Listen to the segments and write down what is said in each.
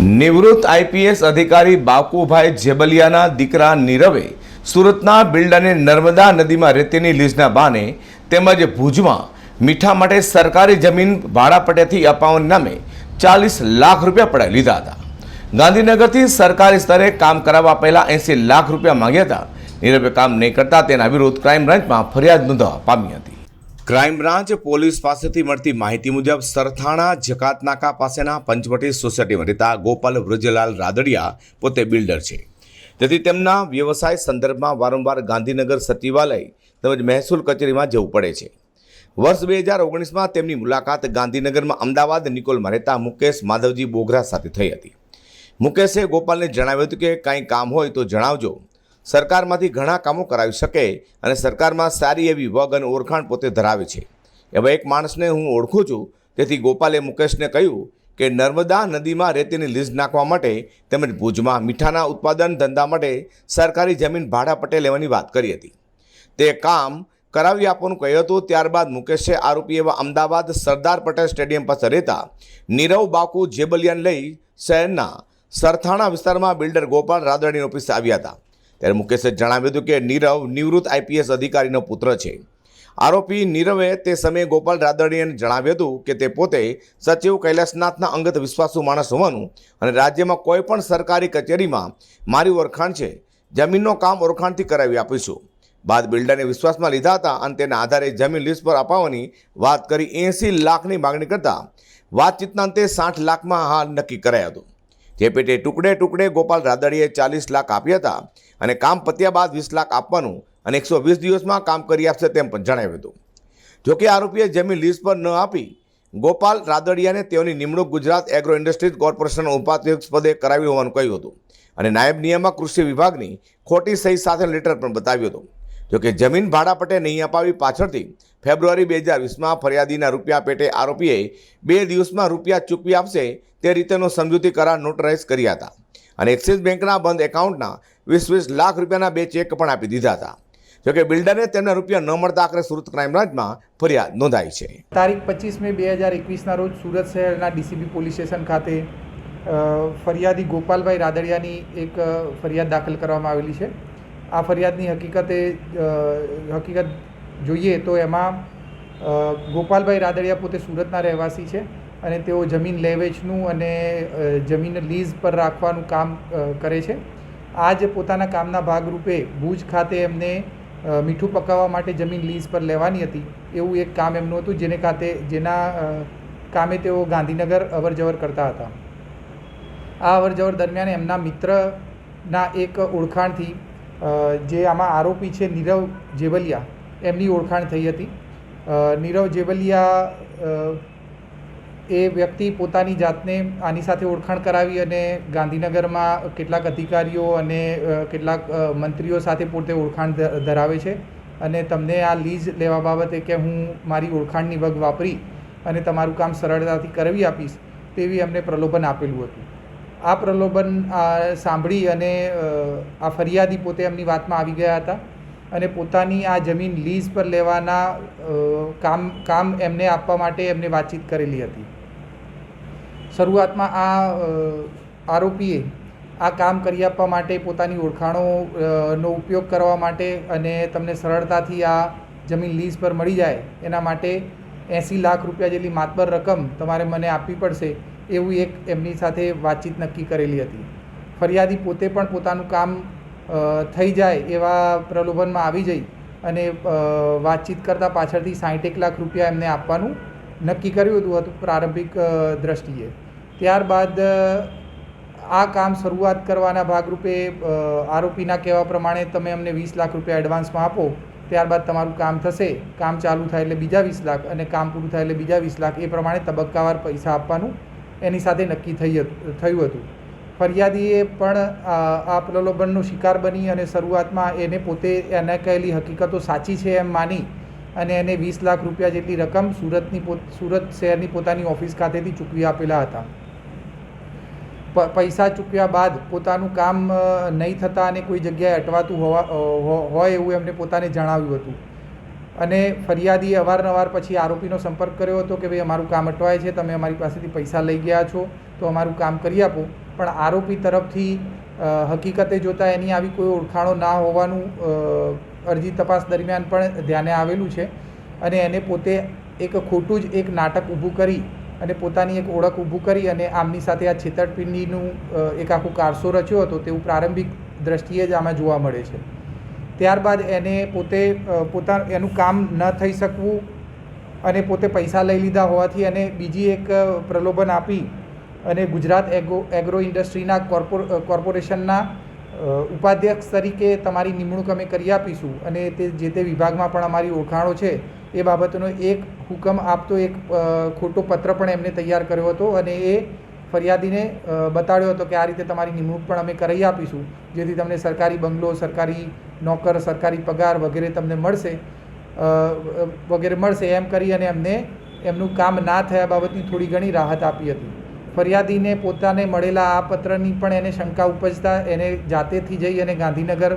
નિવૃત્ત આઈપીએસ અધિકારી બાકુભાઈ જેબલિયાના દીકરા નીરવે સુરતના બિલ્ડરને નર્મદા નદીમાં રેતીની લીઝના બાને તેમજ ભુજમાં મીઠા માટે સરકારી જમીન ભાડાપટેથી અપાવવાના નામે ચાલીસ લાખ રૂપિયા પડાવી લીધા હતા. ગાંધીનગરથી સરકારી સ્તરે કામ કરાવવા પહેલાં એંસી લાખ રૂપિયા માંગ્યા હતા. નીરવે કામ નહીં કરતા તેના વિરુદ્ધ ક્રાઇમ બ્રાન્ચમાં ફરિયાદ નોંધવા પામી હતી. ક્રાઇમ બ્રાન્ચ પોલીસ પાસેથી મળતી માહિતી મુજબ સરથાણા જકાતનાકા પાસેના પંચવટી સોસાયટીમાં રહેતા ગોપાલ વૃજલાલ રાદડિયા પોતે બિલ્ડર છે. તેથી તેમના વ્યવસાય સંદર્ભમાં વારંવાર ગાંધીનગર સચિવાલય તેમજ મહેસૂલ કચેરીમાં જવું પડે છે. વર્ષ બે હજાર ઓગણીસમાં તેમની મુલાકાત ગાંધીનગરમાં અમદાવાદ નિકોલમાં રહેતા મુકેશ માધવજી બોગરા સાથે થઈ હતી. મુકેશે ગોપાલને જણાવ્યું હતું કે કાંઈ કામ હોય તો જણાવજો. સરકારમાંથી ઘણા કામો કરાવી શકે અને સરકારમાં સારી એવી વગ અને ઓળખાણ પોતે ધરાવે છે. એવા એક માણસને હું ઓળખું છું, તેથી ગોપાલે મુકેશને કહ્યું કે નર્મદા નદીમાં રેતીની લીઝ નાખવા માટે તેમજ ભુજમાં મીઠાના ઉત્પાદન ધંધા માટે સરકારી જમીન ભાડા પટે લેવાની વાત કરી હતી. તે કામ કરાવી આપવાનું કહ્યું હતું, ત્યારબાદ મુકેશે આરોપી એવા અમદાવાદ સરદાર પટેલ સ્ટેડિયમ પાસે રહેતા નીરવ બાકુ જેબલિયાન લઈ શહેરના સરથાણા વિસ્તારમાં બિલ્ડર ગોપાલ રાદડીની ઓફિસે આવ્યા હતા. ત્યારે મુકેશે જણાવ્યું હતું કે નીરવ નિવૃત્ત આઈપીએસ અધિકારીનો પુત્ર છે. આરોપી નીરવે તે સમયે ગોપાલ રાદડીયાને જણાવ્યું હતું કે તે પોતે સચિવ કૈલાસનાથના અંગત વિશ્વાસુ માણસ હોવાનું અને રાજ્યમાં કોઈ પણ સરકારી કચેરીમાં મારી ઓળખાણ છે. જમીનનો કામ ઓળખાણથી કરાવી આપીશું. બાદ બિલ્ડરને વિશ્વાસમાં લીધા હતા અને તેના આધારે જમીન લીઝ પર અપાવવાની વાત કરી એંસી લાખની માગણી કરતા વાતચીતના અંતે સાઠ લાખમાં હાલ નક્કી કરાયું હતું. જે પેટે ટુકડે ટુકડે ગોપાલ રાદડીએ ચાલીસ લાખ આપ્યા હતા અને કામ પત્યા બાદ વીસ લાખ આપવાનું અને એકસો વીસ દિવસમાં કામ કરી આપશે તેમ પણ જણાવ્યું હતું. જોકે આરોપીએ જમીન લીઝ પર ન આપી ગોપાલ રાદડિયાને તેઓની નિમણૂક ગુજરાત એગ્રો ઇન્ડસ્ટ્રીઝ કોર્પોરેશનના ઉપાધ્યક્ષ પદે કરાવી હોવાનું કહ્યું હતું અને નાયબ નિયામક કૃષિ વિભાગની ખોટી સહી સાથે લેટર પણ બતાવ્યું હતું. જોકે જમીન ભાડાપટે નહીં અપાવી પાછળથી ફેબ્રુઆરી બે હજાર વીસમાં ફરિયાદીના રૂપિયા પેટે આરોપીએ બે દિવસમાં રૂપિયા ચૂકવી આપશે તે રીતેનો સમજૂતી કરાર નોટરાઇઝ કર્યા હતા. અને એક્સિસ બેંકના બંધ એકાઉન્ટના વીસ વીસ લાખ રૂપિયાના બે ચેક પણ આપી દીધા હતા. જોકે બિલ્ડરને તેમના રૂપિયા ન મળતા આખરે સુરત ક્રાઇમ બ્રાન્ચમાં ફરિયાદ નોંધાઈ છે. તારીખ પચીસ મે બે હજાર એકવીસના રોજ સુરત શહેરના ડીસીબી પોલીસ સ્ટેશન ખાતે ફરિયાદી ગોપાલભાઈ રાદડિયાની એક ફરિયાદ દાખલ કરવામાં આવેલી છે. આ ફરિયાદની હકીકતે હકીકત જોઈએ તો એમાં ગોપાલભાઈ રાદડિયા પોતે સુરતના રહેવાસી છે અને તેઓ જમીન લે વેચનું અને જમીન લીઝ પર રાખવાનું કામ કરે છે. આજ પોતાના કામના ભાગરૂપે ભુજ ખાતે એમને મીઠું પકાવવા માટે જમીન લીઝ પર લેવાની હતી. એવું એક કામ એમનું હતું, જેને ખાતે, જેના કામે તેઓ ગાંધીનગર અવર જવર કરતા હતા. આ અવર જવર દરમિયાન એમના મિત્રના એક ઓળખાણથી જે આમાં આરોપી છે નીરવ જેવલિયા એમની ઓળખાણ થઈ હતી. નીરવ જેવલિયા એ વ્યક્તિ પોતાની જાતને આની સાથે ઓળખાણ કરાવી અને ગાંધીનગરમાં કેટલાક અધિકારીઓ અને કેટલાક મંત્રીઓ સાથે પોતે ઓળખાણ ધરાવે છે અને તમને આ લીઝ લેવા બાબતે કે હું મારી ઓળખાણની વગ વાપરી અને તમારું કામ સરળતાથી કરાવી આપીશ તેવી એમને પ્રલોભન આપેલું હતું. આ પ્રલોભન સાંભળી અને આ ફરિયાદી પોતે એમની વાતમાં આવી ગયા હતા. અને પોતાની આ જમીન લીઝ પર લેવાના કામ કામ એમને આપવા માટે એમને વાતચીત કરેલી હતી. શરૂઆતમાં આ આરોપીએ આ કામ કરી આપવા માટે પોતાની ઓળખાણો નો ઉપયોગ કરવા માટે અને તમને સરળતાથી આ જમીન લીઝ પર મળી જાય, એના માટે એંસી લાખ રૂપિયા જેટલી માતબર રકમ તમારે મને આપવી પડશે, એવું એક એમની સાથે વાતચીત નક્કી કરેલી હતી. ફરિયાદી પોતે પણ પોતાનું કામ થઈ જાય એવા પ્રલોભનમાં આવી જઈ અને વાતચીત કરતાં પાછળથી સાઠેક લાખ રૂપિયા એમને આપવાનું નક્કી કર્યું હતું પ્રારંભિક દ્રષ્ટિએ. ત્યારબાદ આ કામ શરૂઆત કરવાના ભાગરૂપે આરોપીના કહેવા પ્રમાણે તમે અમને વીસ લાખ રૂપિયા એડવાન્સમાં આપો, ત્યારબાદ તમારું કામ થશે, કામ ચાલુ થાય એટલે બીજા વીસ લાખ અને કામ પૂરું થાય એટલે બીજા વીસ લાખ, એ પ્રમાણે તબક્કાવાર પૈસા આપવાનું એની સાથે નક્કી થઈ થયું હતું. ફરિયાદીએ પણ આ પ્રલોભનનો શિકાર બની અને શરૂઆતમાં એને પોતે એને કહેલી, હકીકતો સાચી છે એમ માની. અને એને વીસ લાખ રૂપિયા જેટલી રકમ સુરતની સુરત શહેરની પોતાની ઓફિસ ખાતેથી ચૂકવી આપેલા હતા. પૈસા ચૂકવ્યા બાદ પોતાનું કામ નહીં થતાં અને કોઈ જગ્યાએ અટવાતું હોવા હોય એવું એમને પોતાને જણાવ્યું હતું. અને ફરિયાદીએ અવારનવાર પછી આરોપીનો સંપર્ક કર્યો હતો કે, ભાઈ, અમારું કામ અટવાય છે, તમે અમારી પાસેથી પૈસા લઈ ગયા છો, તો અમારું કામ કરી આપો. પણ આરોપી તરફથી હકીકતે જોતાં એની આવી કોઈ ઓળખાણો ના હોવાનું અરજી તપાસ દરમિયાન પણ ધ્યાને આવેલું છે. અને એને પોતે એક ખોટું જ એક નાટક ઊભું કરી અને પોતાની એક ઓળખ ઊભું કરી અને આમની સાથે આ છેતરપિંડીનું એક આખું કારસો રચ્યો હતો તેવું પ્રારંભિક દ્રષ્ટિએ જ આમાં જોવા મળે છે. ત્યારબાદ એને પોતે પોતા, એનું કામ ન થઈ શકવું અને પોતે પૈસા લઈ લીધા હોવાથી અને બીજી એક પ્રલોભન આપી અને ગુજરાત એગ્રો એગ્રો ઇન્ડસ્ટ્રીના કોર્પોર કોર્પોરેશનના ઉપાધ્યક્ષ તરીકે તમારી નિમણૂક અમે કરી આપીશું. અને તે, જે તે વિભાગમાં પણ અમારી ઓળખાણો છે, એ બાબતનો એક હુકમ આપતો, એક ખોટો પત્ર પણ એમને તૈયાર કર્યો હતો અને એ ફરિયાદીને બતાડ્યો હતો કે આ રીતે તમારી નિમણૂક પણ અમે કરાવી આપીશું, જેથી તમને સરકારી બંગલો, સરકારી નોકર, સરકારી પગાર વગેરે તમને મળશે વગેરે મળશે, એમ કરી અને એમને, એમનું કામ ના થયા બાબતની થોડી ઘણી રાહત આપી હતી. ફરિયાદીને પોતાને મળેલા આ પત્રની પણ એને શંકા ઉપજતા એને જાતેથી જઈ અને ગાંધીનગર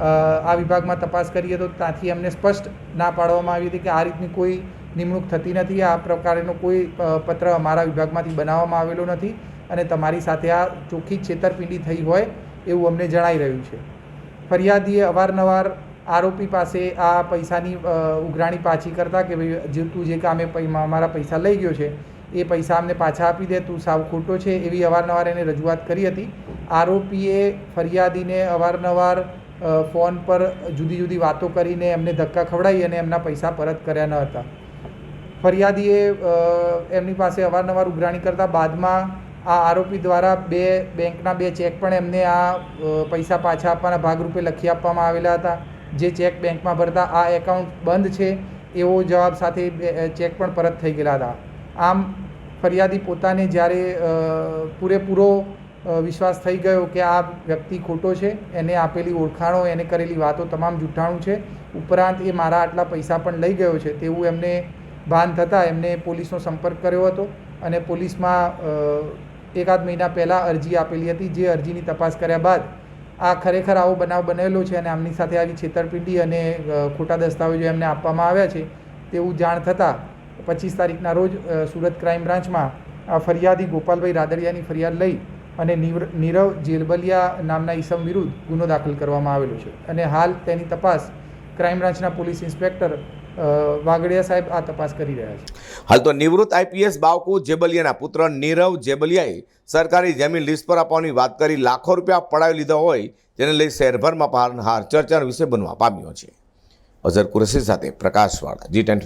આ વિભાગમાં તપાસ કરીએ તો ત્યાંથી અમને સ્પષ્ટ ના પાડવામાં આવી હતી કે આ રીતની કોઈ નિમણૂક થતી નથી, આ પ્રકારનો કોઈ પત્ર અમારા વિભાગમાંથી બનાવવામાં આવેલો નથી અને તમારી સાથે આ ચોખ્ખી છેતરપિંડી થઈ હોય એવું અમને જણાઈ રહ્યું છે. ફરિયાદીએ અવારનવાર આરોપી પાસે આ પૈસાની ઉઘરાણી પાછી કરતા કે ભાઈ, જે તું જે કામે અમારા મારા પૈસા લઈ ગયો છે એ પૈસા અમને પાછા આપી દે, તું સાવ ખોટો છે, એવી અવારનવાર એને રજૂઆત કરી હતી. આરોપીએ ફરિયાદીને અવારનવાર ફોન પર જુદી જુદી વાતો કરીને એમને ધક્કા ખવડાવી અને એમના પૈસા પરત કર્યા ન હતા. ફરિયાદીએ એમની પાસે અવારનવાર ઉઘરાણી કરતા બાદમાં આ આરોપી દ્વારા બે બેંકના બે ચેક પણ એમને આ પૈસા પાછા આપવાના ભાગરૂપે લખી આપવામાં આવેલા હતા. જે ચેક બેંકમાં ભરતા આ એકાઉન્ટ બંધ છે, એવો જવાબ સાથે ચેક પણ પરત થઈ ગયેલા હતા. આમ ફરિયાદી પોતાને જ્યારે પૂરેપૂરો વિશ્વાસ થઈ ગયો કે આ વ્યક્તિ ખોટો છે, એને આપેલી ઓળખાણો, એને કરેલી વાતો તમામ જૂઠાણું છે, ઉપરાંત એ મારા આટલા પૈસા પણ લઈ ગયો છે, તેવું એમને ભાન થતાં એમને પોલીસનો સંપર્ક કર્યો હતો અને પોલીસમાં એકાદ મહિના પહેલાં અરજી આપેલી હતી, જે અરજીની તપાસ કર્યા બાદ આ ખરેખર આવો બનાવ બનેલો છે અને આમની સાથે આવી છેતરપિંડી અને ખોટા દસ્તાવેજો એમને આપવામાં આવ્યા છે, તેવું જાણ થતાં પચીસ તારીખના રોજ સુરત ક્રાઇમ બ્રાન્ચમાં ફરિયાદી ગોપાલભાઈ રાદડિયાની ફરિયાદ લઈ અને નીરવ જેલબલિયા નામના ઈસમ વિરુદ્ધ ગુનો દાખલ કરવામાં આવેલો છે. અને હાલ તેની તપાસ ક્રાઇમ બ્રાન્ચના પોલીસ ઇન્સ્પેક્ટર વાગડિયા સાહેબ આ તપાસ કરી રહ્યા છે. હાલ તો નિવૃત્ત આઈપીએસ બાવકુ જેબલિયાના પુત્ર નીરવ જેબલિયાએ સરકારી જમીન લીઝ પર આપવાની વાત કરી, લાખો રૂપિયા પડાવી લીધા હોય જેને લઈ શહેરભરમાં પણ હાર ચર્ચાનો વિષય બનવા પામ્યો છે. અઝર કુરેશી સાથે પ્રકાશવાળા જી ટેન